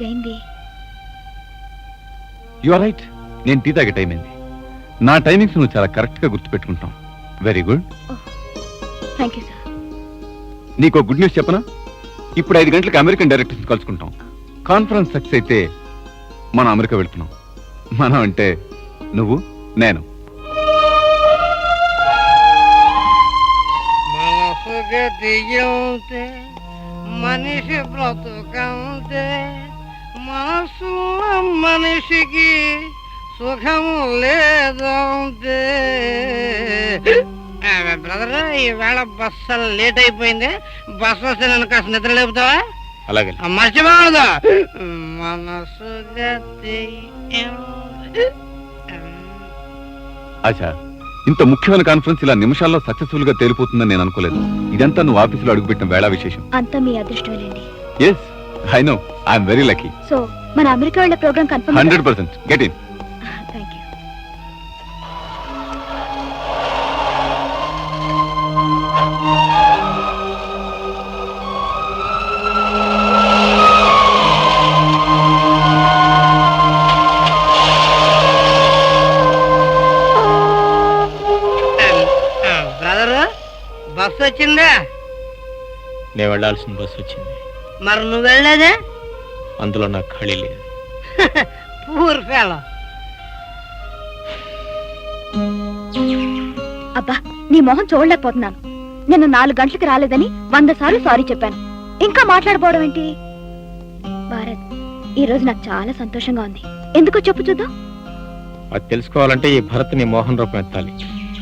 నాలుగైంది you are right నేను tea తాగే time అయింది. నా టైమింగ్స్ నువ్వు చాలా కరెక్ట్గా గుర్తుపెట్టుకుంటావు very good thank you sir నీకు ఒక గుడ్ న్యూస్ చెప్పనా? ఇప్పుడు ఐదు గంటలకు అమెరికన్ డైరెక్టర్స్ కలుసుకుంటాం. కాన్ఫరెన్స్ సక్సెస్ అయితే మనం అమెరికా వెళ్తున్నాం. మనం అంటే నువ్వు నేను. మనసు మనిషి బ్రతుకంతే మనసు మనిషికి సుఖము లేదంతే. బ్రదర్ ఈవేళ బస్సు లేట్ అయిపోయింది బస్సు వస్తే నన్ను కాస్త నిద్ర లేపుతావా? అలాగే. ఆ, మర్చిపోకూడదు. మనసు ఆశా ఇంత ముఖ్యమైన కాన్ఫరెన్స్ ఇలా నిమిషాల్లో సక్సెస్ఫుల్గా తేలిపోతుందని నేను అనుకోలేదు. ఇదంతా నువ్వు ఆఫీసులో అడుగుపెట్టిన వేళ విశేషం. అంతా మీ అదృష్టమేనండి. Yes I know I'm very lucky so మన అమెరికా వాళ్ళ programme confirm hundred percent get in thank you brother bus వచ్చిందా? నేను వెళ్ళాల్సిన బస్సు వచ్చింది. మరి నువ్వు వెళ్ళలేదే అందులో నాకు ఖాళీ లేదు. పూర్ ఫెలో అబ్బా నీ మొహం చూడలేకపోతున్నాను. నిన్న నాలుగు గంటలకు రాలేదని వంద సార్లు సారీ చెప్పాను. ఇంకా మాట్లాడపోవడం ఏంటి? భారత్ ఈ రోజు నాకు చాలా సంతోషంగా ఉంది. ఎందుకో చెప్పు చూద్దాం. అది తెలుసుకోవాలంటే ఈ భరత్ నీ మోహన్ రూపం ఎత్తాలి.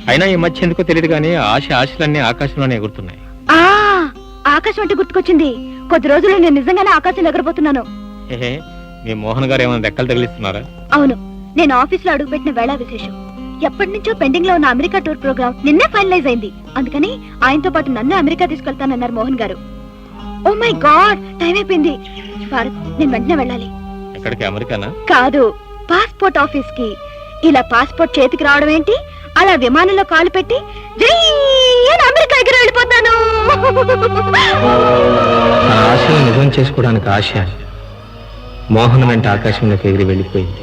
అయినా ఈ మధ్య ఎందుకో తెలియదు కానీ ఆశ ఆశలన్నీ ఆకాశంలోనే ఎగురుతున్నాయి. ఆకాశం అంటే గుర్తుకొచ్చింది. కొద్ది రోజులు నేను నిజంగానే ఆకాశంలో ఎగరబోతున్నాను. మీ మోహన్ గారు ఏమైనా రెక్కలు తగిలిస్తున్నారా? అవును నేను ఆఫీస్లో అడుగుపెట్టిన వేళ విశేషం. ఎప్పటి నుంచో పెండింగ్లో ఉన్న అమెరికా టూర్ ప్రోగ్రామ్ నిన్నే ఫైనలైజ్ అయింది. అందుకని ఆయనతో పాటు నన్ను అమెరికా తీసుకెళ్తానన్నారు మోహన్ గారు. ఓ మై గాడ్ టైం అయిపోయింది. భారత్ నేను వెంటనే వెళ్ళాలి. ఎక్కడికి అమెరికానా? కాదు పాస్పోర్ట్ ఆఫీస్కి ఇలా పాస్పోర్ట్ చేతికి రావడం ఏంటి? అలా విమానంలో కాలు పెట్టి అమెరికా ఎగిరి వెళ్ళిపోతాను. ఆ ఆశను నిజం చేసుకోవడానికి ఆశ మోహన్ వెంట ఆకాశంలోకి ఎగిరి వెళ్ళిపోయింది.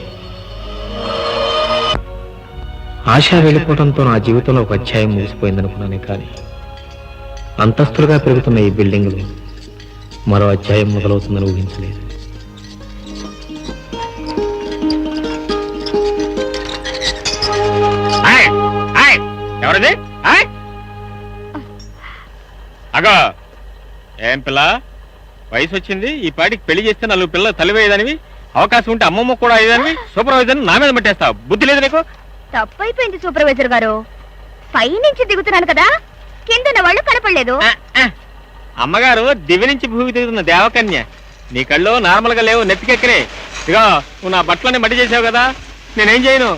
ఆశ వెళ్ళిపోవడంతో నా జీవితంలో ఒక అధ్యాయం ముగిసిపోయింది అనుకున్నానే కానీ అంతస్తులుగా పెరుగుతున్న ఈ బిల్డింగ్లో మరో అధ్యాయం మొదలవుతుందని ఊహించలేదు. ఎవరిది? అగో. ఏం పిల్ల? వయసు వచ్చింది ఈ పాటికి పెళ్ళి చేస్తే నలుగు పిల్లలు తలివేయదానివి అవకాశం ఉంటే అమ్మమ్మ కూడా అయ్యేదానివి సూపర్వైజర్ నా మీద పట్టేస్తావు. బుద్ధి లేదు నీకు? తప్పైపోయింది సూపర్వైజర్ గారు. పై నుంచి దిగుతున్నాను కదా కింద వాళ్ళు కనపడలేదు. అమ్మగారు దివి నుంచి భూమి దిగుతున్న దేవకన్య. నీ కళ్ళు నార్మల్గా లేవు నెత్తికెక్కరే ఇగో నువ్వు నా బట్టలని మట్టి చేసావు కదా నేనేం చేయను?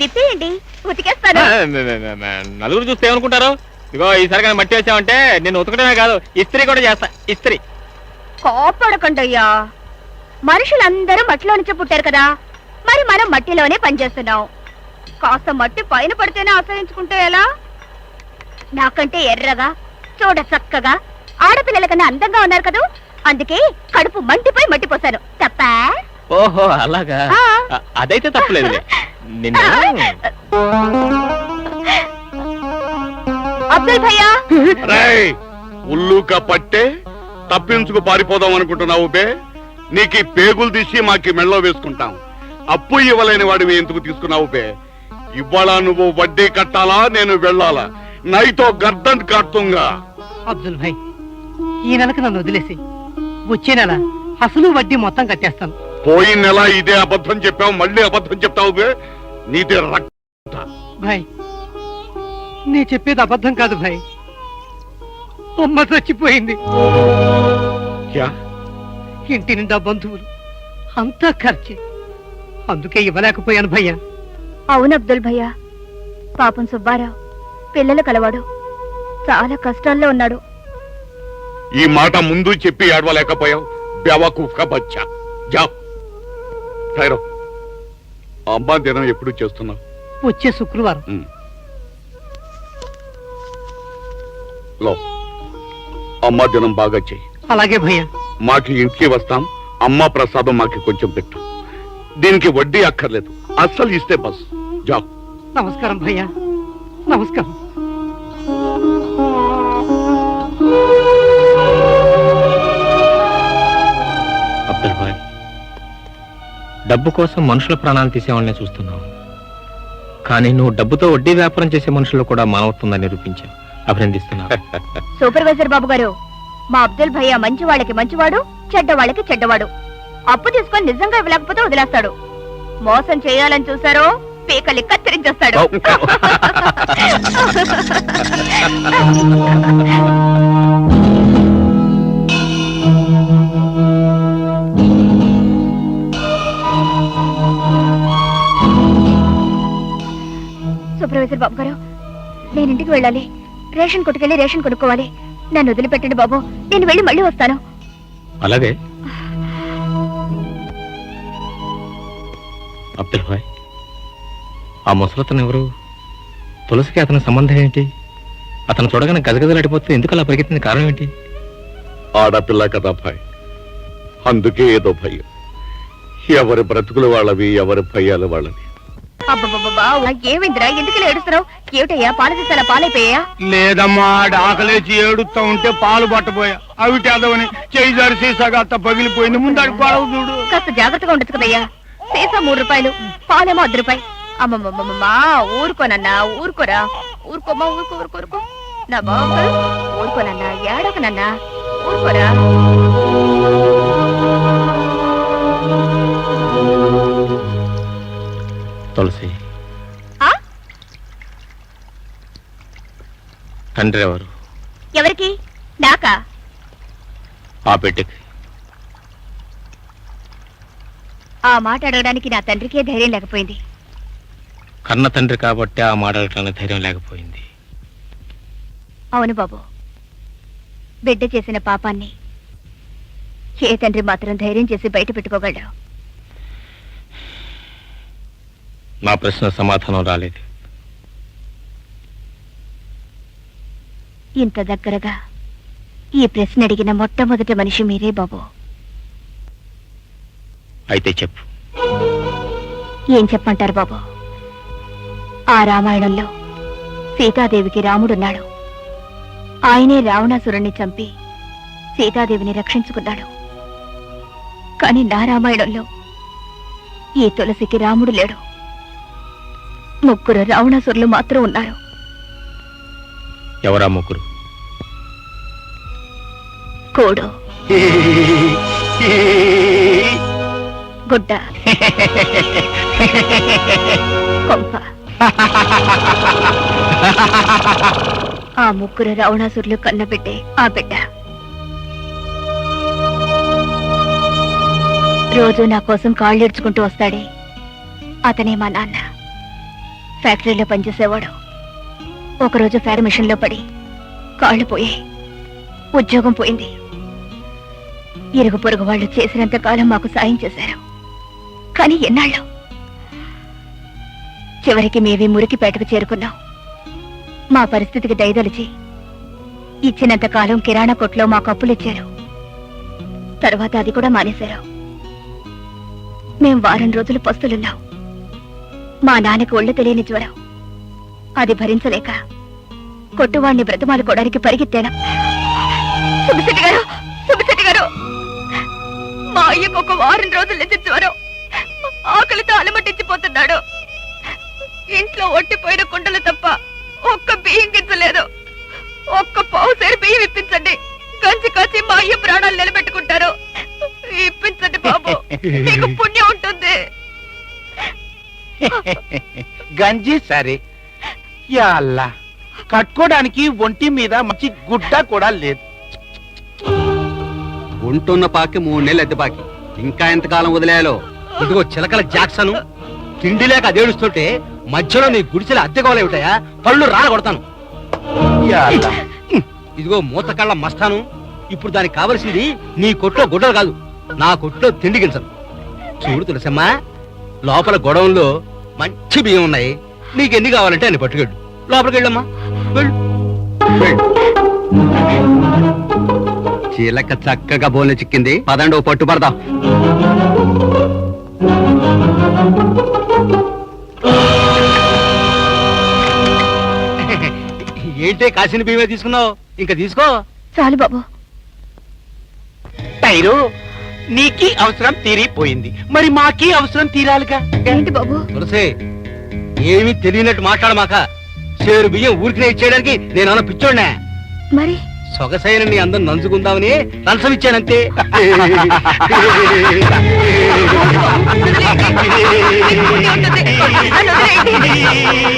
విప్పేయండి. ఉతికేస్తాను. నలుగురు చూస్తే ఏమనుకుంటారు? ఇగో ఈసారి కానీ మట్టి వేసావంటే నేను ఉతకడమే కాదు ఇస్త్రీ కూడా చేస్తా ఇస్త్రీ. కోపడకండి అయ్యా మనుషులందరూ మట్టిలో నుంచే పుట్టారు కదా. మరి మనం మట్టిలోనే పనిచేస్తున్నాం. కాస్త మట్టి పైన పడితేనే ఆశ్రయించుకుంటే ఎలా? నాకంటే ఎర్రగా చూడ చక్కగా ఆడపిల్లల కన్నా అందంగా ఉన్నారు కదా. అందుకే కడుపు మంటిపోయి మట్టి పోసాను తప్ప? ఓహో అలాగా. అదైతే తప్పలేదు. నిన్ను అబ్దుల్ భయ్యా! రేయ్ ఉల్లుక పట్టే తప్పించుకు పారిపోదాం అనుకుంటున్నావు బే. నీకు ఈ పేగులు తీసి మాకి మెళ్ళో వేసుకుంటాం. అప్పు ఇవ్వలేని వాడివి ఎందుకు తీసుకున్నావు బే? ఇవాళ నువ్వు వడ్డీ కట్టాలా నేను వెళ్ళాలా? నైతో గర్దన్ కాడుతుంగా అబ్దుల్ భాయ్ ఈ నెలకు నన్ను వదిలేసి వచ్చే నెల అసలు వడ్డీ మొత్తం కట్టేస్తాను. పోయిన నెల ఇదే అబద్ధం చెప్పావు మళ్ళీ అబద్ధం చెప్తావు బే. నీదే రక్త భాయ్ నే చెప్పేది అబద్ధం కాదు భాయ్. అమ్మ చచ్చిపోయింది. ఇంటి నిండా బంధువులు అంతా ఖర్చే. అందుకే ఇవ్వలేకపోయాను భయ్యా. అవును అబ్దుల్ భయ్యా. పాపం సుబ్బారావు పిల్లలు కలవాడు. చాలా కష్టాల్లో ఉన్నాడు. ఈ మాట ముందు చెప్పి ఏడవలేకపోయావు. బచ్చా జా అమ్మా దినం ఎప్పుడు చేస్తున్నావు? వచ్చే శుక్రవారం. లో. అమ్మా దినం బాగా చెయ్యి. అలాగే భయ్యా. మాకి ఇంటికి వస్తాం. అమ్మ ప్రసాదం మాకి కొంచెం పెట్టు. దీనికి వడ్డీ అక్కర్లేదు. అస్సలు ఇస్తే బస్. జా నమస్కారం భయ్యా. నమస్కారం. అబ్దుల్ భాయ్ డబ్బు కోసం మనుషుల ప్రాణాలు తీసేవాళ్ళనే చూస్తున్నావు. కానీ నువ్వు డబ్బుతో వడ్డీ వ్యాపారం చేసే మనుషులు కూడా మానవత్వంగా నిరూపించావు. అభినందిస్తున్నావు సూపర్వైజర్ బాబు గారు మా అబ్దుల్ భయ్య మంచి వాళ్ళకి మంచివాడు చెడ్డ వాళ్ళకి చెడ్డవాడు. అప్పు తీసుకొని నిజంగా ఇవ్వలేకపోతే వదిలేస్తాడు. మోసం చేయాలని చూసారో పీకలి కత్తిరించేస్తాడు. సూపర్వైజర్ బాబు గారు నేను ఇంటికి వెళ్ళాలి. రేషన్ కొట్టుకెళ్ళి రేషన్ కొనుక్కోవాలి. నన్ను వదిలిపెట్టండి బాబు. నేను వెళ్ళి మళ్ళీ వస్తాను. అలాగే. అబ్దుల్ భాయ్ ఆ ముసలతను ఎవరు? తులసికి అతని సంబంధం ఏంటి? అతను చూడగానే గజగజలాడిపోతే ఎందుకు అలా పరిగెత్తింది? కారణం ఏంటి? ఆడపిల్ల కదా భయ్. అందుకే ఏదో భయం. ఎవరి బ్రతుకులు వాళ్ళవి ఎవరి భయాలు వాళ్ళవి. ఏమైందిరా? ఎందుకు ఇలా ఏడుస్తున్నావు? ఏమిటయ్యా? పాల సీసాల పాలైపోయా లేదమ్మా ఆకలేచి ఏడుస్తా ఉంటే పాలు పట్టబోయా. అవి తెదవని చేయి జారి సీసాగా అత్త పగిలిపోయింది చూడు. కాస్త జాగ్రత్తగా కదయ్యా సీసా మూడు రూపాయలు పాలేమో అర్ధ రూపాయి అమ్మమ్మమ్మమ్మా ఊరుకోనన్నా ఊరుకోరా. ఊరుకోమా ఊరుకో ఊరుకో ఊరుకో. నా బాబు ఊరుకోనన్నా ఏడవకనన్నా ఊరుకోరా. తులసి. ఆ? తండ్రి ఎవరు? ఎవరికి? నాకా? ఆ బిడ్డకి. ఆ మాట అడగడానికి నా తండ్రికే ధైర్యం లేకపోయింది. కన్న తండ్రి కాబట్టి ఆ మాట్లాడటానికి ధైర్యం లేకపోయింది. అవును బాబు. బిడ్డ చేసిన పాపాన్ని ఏ తండ్రి మాత్రం ధైర్యం చేసి బయట పెట్టుకోగలడు? నా ప్రశ్న సమాధానం రాలేదు. ఇంత దగ్గరగా ఈ ప్రశ్న అడిగిన మొట్టమొదటి మనిషి మీరే బాబు. అయితే చెప్పు. ఏం చెప్పంటారు బాబు? ఆ రామాయణంలో సీతాదేవికి రాముడున్నాడు. ఆయనే రావణాసురుణ్ణి చంపి సీతాదేవిని రక్షించుకున్నాడు. కాని నా రామాయణంలో ఈ తులసికి రాముడు లేడు. ముగ్గురు రావణాసురులు మాత్రం ఉన్నారు. ఎవరా ముగ్గురు? కోడు. గుడ్డ. కొంప. ఆ ముగ్గురు రావణాసురులు కన్నబిడ్డే ఆ బిడ్డ. రోజు నా కోసం కాళ్ళు ఇడ్చుకుంటూ వస్తాడే. అతనే మా నాన్న. ఫ్యాక్టరీలో పనిచేసేవాడు. ఒకరోజు ఫ్యాడ్ మిషన్లో పడి కాళ్ళు పోయాయి ఉద్యోగం పోయింది. ఇరుగు పొరుగు వాళ్ళు చేసినంత కాలం మాకు సాయం చేశారు. కానీ ఎన్నాళ్ళు? చివరికి మేమే మురికిపేటకు చేరుకున్నాం. మా పరిస్థితికి దయదలిచి ఇచ్చినంత కాలం కిరాణా కొట్లో మాకు అప్పులు ఇచ్చారు. తర్వాత అది కూడా మానేశారు. మేం వారం రోజులు పస్తులున్నాం. మా నాన్నకి ఒళ్ళు తెలియని జ్వరం. అది భరించలేక కొట్టువాణ్ణి బ్రతమాలుకోవడానికి పరిగెత్తాను? సుబ్బిశెట్టి గారు సుబ్బిశెట్టి గారు! మా అయ్యకు ఒక వారం రోజుల నుంచి జ్వరం. ఆకలితో అలమటించిపోతున్నాడు. ఇంట్లో ఒట్టిపోయిన కుండలు తప్ప ఒక్క బియ్యం గింజలేదు. ఒక్క పావు సేరు బియ్యం ఇప్పించండి. కంచి కాచి మా అయ్య ప్రాణాలు నిలబెట్టుకుంటారు. ఇప్పించండి బాబు. గంజి సరే. యా అల్లా కట్టుకోవడానికి ఒంటి మీద మంచి గుడ్డ కూడా లేదు. ఉంటున్న పాకి మూడు నెలలు ఎద్దు పాకి. ఇంకా ఎంతకాలం వదిలేయాలో? ఇదిగో చిలకల జాక్సను. తిండి లేక అదేడుస్తుంటే మధ్యలో నీ గుడిసెల అద్దె ఏమిటాయా పళ్ళు రాల కొడతాను. యా అల్లా. ఇదిగో మూతకళ్ళ మస్తాను. ఇప్పుడు దానికి కావలసింది నీ కొట్లో గుడ్డలు కాదు. నా కొట్లో తిండి గింజలు. చూడు తులసమ్మా లోపల గొడవంలో మంచి బియ్యం ఉన్నాయి. నీకు ఎన్ని కావాలంటే అన్ని పట్టుకెళ్ళు. లోపలికి వెళ్ళమ్మా. వెళ్ళు. వెళ్ళు చీలక చక్కగా బోన్లు చిక్కింది. పదండి ఓ పట్టు పడదాం. ఏంటే కాసిన బియ్యమే తీసుకున్నావు? ఇంకా తీసుకో. చాలు బాబు. టైరు. నీకి అవసరం తీరిపోయింది. మరి మాకి అవసరం తీరాలిగా? ఏంటి బాబు? తులసి ఏమీ తెలియనట్టు మాట్లాడమాక చేరు బియ్యం ఊరికినే ఇచ్చేయడానికి నేను అన్న పిచ్చోడ్నా. మరి? సొగసైన నీ అందం నంచుకుందామని లంచం ఇచ్చానంతే.